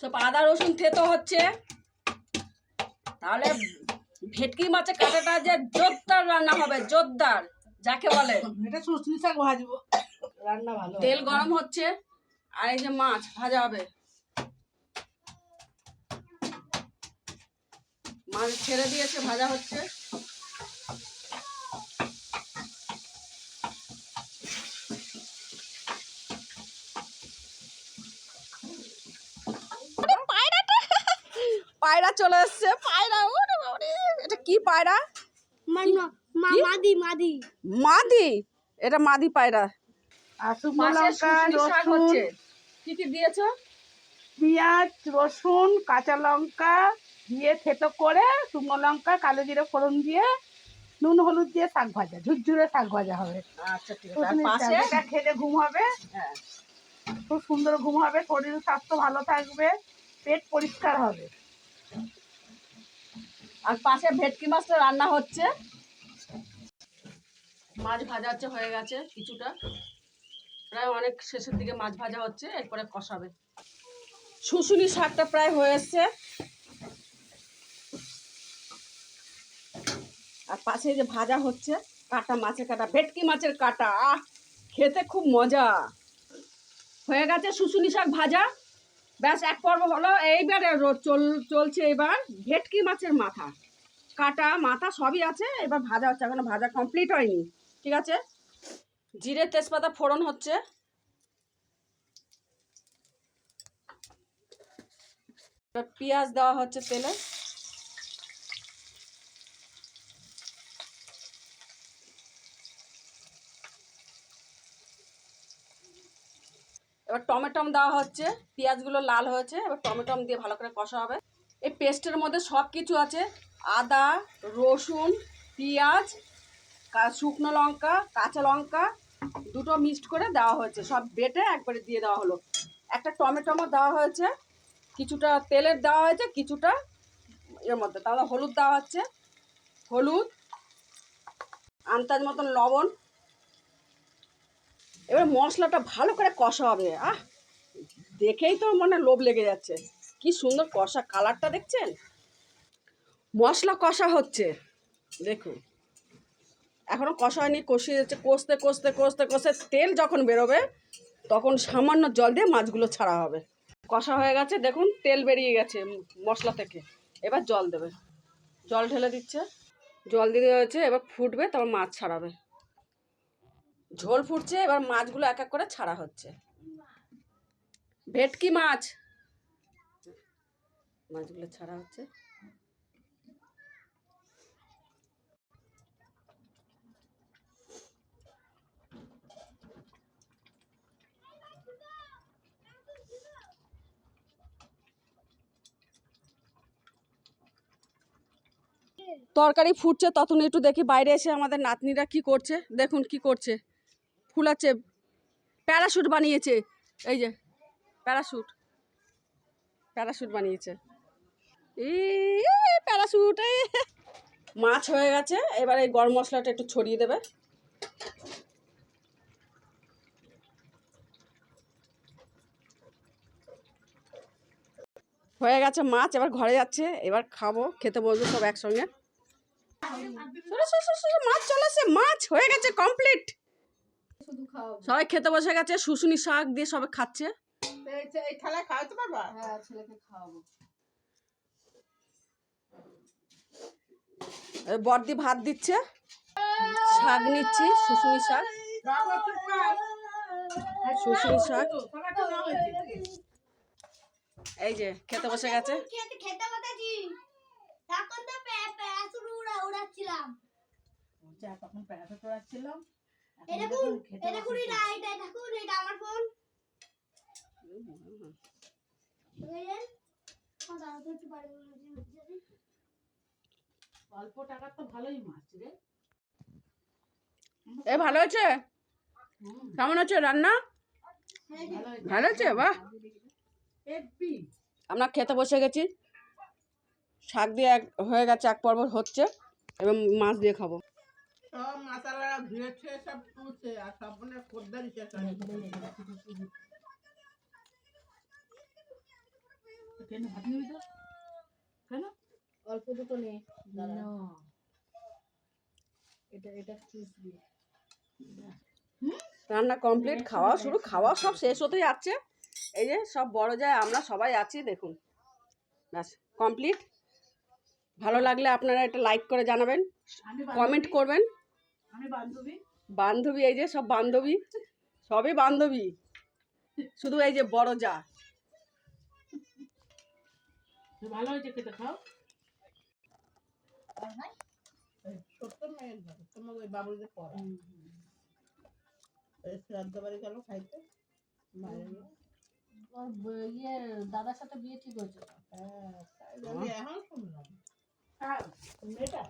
সব আদা রসুন থেতো হচ্ছে। তাহলে ভেটকি মাছের কাঁটাটা যে জোরদার রান্না হবে জোরদার যাকে বলে। এটা শুশনি শাক ভাজবো। রান্না ভালো তেল গরম হচ্ছে আর এই যে মাছ ভাজা হবে। মাছ ছেড়ে দিয়েছে ভাজা হচ্ছে। পায়রা চলে এসছে। পায়রা ওরে বাবারে, এটা কি পায়রা? মাদি মাদি। মাদি? এটা মাদি পায়রা। আর শুকনো লঙ্কা রসুন। কি কি দিয়েছ? পেঁয়াজ রসুন কাঁচা লঙ্কা দিয়ে থেতো করে শুকনো লঙ্কা কালো জিরে ফোড়ন দিয়ে নুন হলুদ দিয়ে শাক ভাজা। ঝুরঝুরে শাক ভাজা হবে। আচ্ছা ঠিক আছে। আর শুশনি পাশে? শাক, এটা খেলে ঘুম হবে। হ্যাঁ। খুব সুন্দর ঘুম হবে। শরীর স্বাস্থ্য ভালো থাকবে। পেট পরিষ্কার হবে। আর পাশে ভেটকি মাছটা রান্না হচ্ছে। মাছ ভাজা হচ্ছে, হয়ে গেছে কিছুটা। প্রায় অনেক শেষের দিকে মাছ ভাজা হচ্ছে, এরপরে কষাবে। শুশুনি শাকটা প্রায় হয়ে আর পাশে যে ভাজা হচ্ছে, কাটা মাছের কাটা, ভেটকি মাছের কাটা। আহ, খেতে খুব মজা। হয়ে গেছে শুশুনি শাক ভাজা। ব্যাস, এক পর্ব হলো, এইবারে চল, চলছে এবার ভেটকি মাছের মাথা। কাটা মাথা সবই আছে, এবার ভাজা হচ্ছে, এখনও ভাজা কমপ্লিট হয়নি, ঠিক আছে? জিরে তেজপাতা ফোড়ন হচ্ছে। পেঁয়াজ দেওয়া হচ্ছে তেলে। এবার টমেটম দেওয়া হচ্ছে, পেঁয়াজগুলো লাল হয়েছে, এবার টমেটম দিয়ে ভালো করে কষা হবে। এই পেস্টের মধ্যে সব কিছু আছে, আদা, রসুন, পেঁয়াজ শুকনো লঙ্কা, কাঁচা লঙ্কা, দুটো মিক্সড করে দেওয়া হয়েছে, সব বেটে একবারে দিয়ে দেওয়া হলো। একটা টমেটোমো দেওয়া হয়েছে, কিছুটা তেলের দেওয়া হয়েছে, কিছুটা এর মধ্যে, তাহলে হলুদ দেওয়া হচ্ছে, হলুদ, আন্দাজ মতন লবণ এবার মশলাটা ভালো করে কষা হবে। আহ! দেখেই তো মানে লোভ লেগে যাচ্ছে। কি সুন্দর কষা, কালারটা দেখছেন? মশলা কষা হচ্ছে। দেখুন। এখনও কষা হয়নি, কষিয়ে যাচ্ছে। কষতে কষতে কষতে কষতে তেল যখন বেরোবে, তখন সামান্য জল দিয়ে মাছগুলো ছাড়া হবে। কষা হয়ে গেছে, দেখুন, তেল বেরিয়ে গেছে মশলা থেকে। এবার জল দেবে। জল ঢেলে দিচ্ছে। জল দিয়ে হয়েছে, এবার ফুটবে, তারপর মাছ ছাড়াবে। ঝোল ফুটছে, এবার মাছগুলো এক এক করে ছাড়া হচ্ছে। ভেটকি মাছ। মাছগুলো ছাড়া হচ্ছে। তরকারি ফুটছে তখন একটু দেখি বাইরে এসে আমাদের নাতনিরা কি করছে। দেখুন কি করছে। ফুলাচ্ছে, প্যারাশুট বানিয়েছে। এই যে, প্যারাশুট। প্যারাশুট বানিয়েছে। এই প্যারাশুট মাছ হয়ে গেছে, এবার এই গরম মশলাটা একটু ছড়িয়ে দেবে। হয়ে গেছে মাছ, এবার ঘরে যাচ্ছে, এবার খাব, খেতে বলব সব একসঙ্গে। মাছ চলে এসে মাছ হয়ে গেছে কমপ্লিট সবাই খেতে বসে গেছে শুশুনি শাক দিয়ে সবাই খাচ্ছে। এই থালায় খাওয়াতে পারবা? হ্যাঁ ছেলেকে খাওয়াবো। বর্দি ভাত দিচ্ছে। শাক নিচ্ছি শুশুনি শাক। শুশুনি শাক। এই যে খেতে বসে গেছে। খেতে খেতে বসেছি। তখন তো উড়া উড়াচ্ছিলাম। তখন ওড়াচ্ছিলাম। এখন এটা কোন এটা কোন বসেছি। এটা এটা দেখুন এটা আমার ফোন? বুঝলেন? আমার দাদা তো একটু বাড়ি বলে অল্প টাকার তো ভালোই মাছ রে। এ ভালো আছে? কেমন হচ্ছে রান্না? ভালো আছে। বাহ। আমরা খেতে বসে গেছি। শাক দিয়ে এক হয়ে গেছে এক পর্ব হচ্ছে। এবং মাছ দিয়ে খাব। সব মশলা ধুয়েছে সব তুলছে আর সব মনে খদ্দারি। কেন ভাত নিবি তো? কেন? অল্প দুটো নে না। এটা এটা চুষবি রান্না কমপ্লিট খাওয়া শুরু খাওয়া সব শেষ হতে যাচ্ছে। এই যে সব বড় যায় আমরা সবাই আছি দেখুন। ব্যাস কমপ্লিট ভালো লাগলে আপনারা একটা লাইক করে জানাবেন কমেন্ট করবেন। বান্ধবী। বান্ধবী এই যে সব বান্ধবী সবই বান্ধবী। শুধু এই যে বড় যা। ভালো হয়েছে খেতে খাও। ইয়ে দাদার সাথে বিয়ে ঠিক হয়েছে। হ্যাঁ এখন শুনলাম। হ্যাঁ মেয়েটা